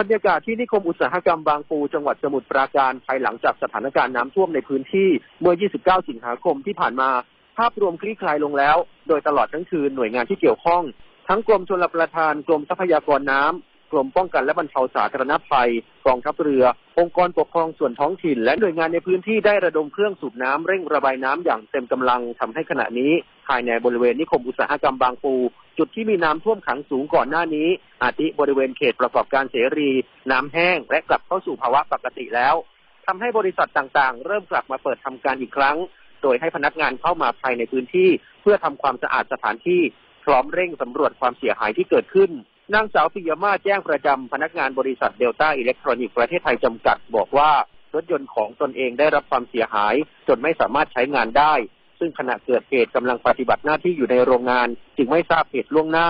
บรรยากาศที่นิคมอุตสาหกรรมบางปูจังหวัดสมุทรปราการภายหลังจากสถานการณ์น้ำท่วมในพื้นที่เมื่อ 29 สิงหาคมที่ผ่านมา ภาพรวมคลี่คลายลงแล้ว โดยตลอดทั้งคืนหน่วยงานที่เกี่ยวข้อง ทั้งกรมชลประทานกรมทรัพยากรน้ำกรมป้องกันและบรรเทาสาธารณภัยกองทัพเรือ องค์กรปกครองส่วนท้องถิ่น และหน่วยงานในพื้นที่ได้ระดมเครื่องสูบน้ำเร่งระบายน้ำอย่างเต็มกำลังทำให้ขณะนี้ ภายในบริเวณนิคมอุตสาหกรรมบางปู จุดที่มีน้ำท่วมขังสูงก่อนหน้านี้ อาทิบริเวณเขตประกอบการเสรี น้ำแห้ง และกลับเข้าสู่ภาวะปกติแล้วทำให้บริษัทต่างๆ เริ่มกลับมาเปิดทำการอีกครั้ง โดยให้พนักงานเข้ามาภายในพื้นที่ เพื่อทำความสะอาดสถานที่ พร้อมเร่งสำรวจความเสียหายที่เกิดขึ้นนางสาวปิยมาแจ้งประจำพนักงานบริษัทเดลต้าอิเล็กทรอนิกส์ประเทศไทยจำกัดบอกว่ารถยนต์ของตนเองได้รับความเสียหาย จนไม่สามารถใช้งานได้ ซึ่งขณะเกิดเหตุกำลังปฏิบัติหน้าที่อยู่ในโรงงาน จึงไม่ทราบเหตุล่วงหน้า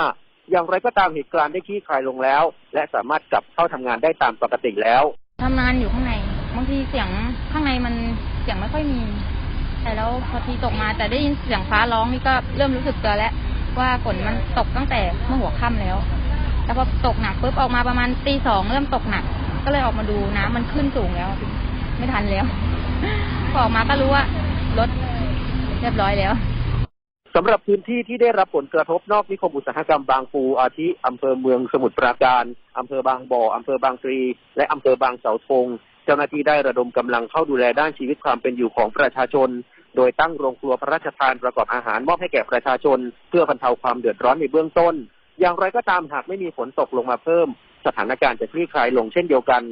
อย่างไรก็ตามเหตุการณ์ได้คลี่คลายลงแล้ว และสามารถกลับเข้าทำงานได้ตามปกติแล้วทำงานอยู่ข้างในบางทีเสียงข้างในมันเสียงไม่ค่อยมี แต่แล้วพอทีตกมาแต่ได้ยินเสียงฟ้าร้องนี่ก็เริ่มรู้สึกตัวแล้วว่าฝนมันตกตั้งแต่เมื่อหัวค่ำแล้วแล้วพอตกหนักปุ๊บออกมาประมาณตีสองเริ่มตกหนัก ก็เลยออกมาดูน้ำมันขึ้นสูงแล้ว ไม่ทันแล้วพอออกมาก็รู้ว่ารถ เรียบร้อยแล้วสำหรับพื้นที่ที่ได้รับผลกระทบนอกนิคมอุตสาหกรรมบางปูอาทิอำเภอเมืองสมุทรปราการอำเภอบางบ่ออำเภอบางปรีและอำเภอบางเสาธงเจ้าหน้าที่ได้ระดมกำลังเข้าดูแลด้านชีวิตความเป็นอยู่ของประชาชน โดยตั้งโรงครัวพระราชทานประกอบอาหารมอบให้แก่ประชาชน เพื่อบรรเทาความเดือดร้อนในเบื้องต้น อย่างไรก็ตามหากไม่มีฝนตกลงมาเพิ่ม สถานการณ์จะคลี่คลายลงเช่นเดียวกัน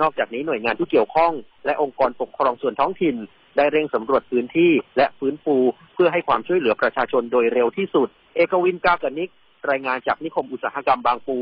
นอกจากนี้หน่วยงานที่เกี่ยวข้อง และองค์กรปกครองส่วนท้องถิ่น ได้เร่งสำรวจพื้นที่และฟื้นฟูเพื่อให้ความช่วยเหลือประชาชนโดยเร็วที่สุด เอกวินกากนิก รายงานจากนิคมอุตสาหกรรมบางปู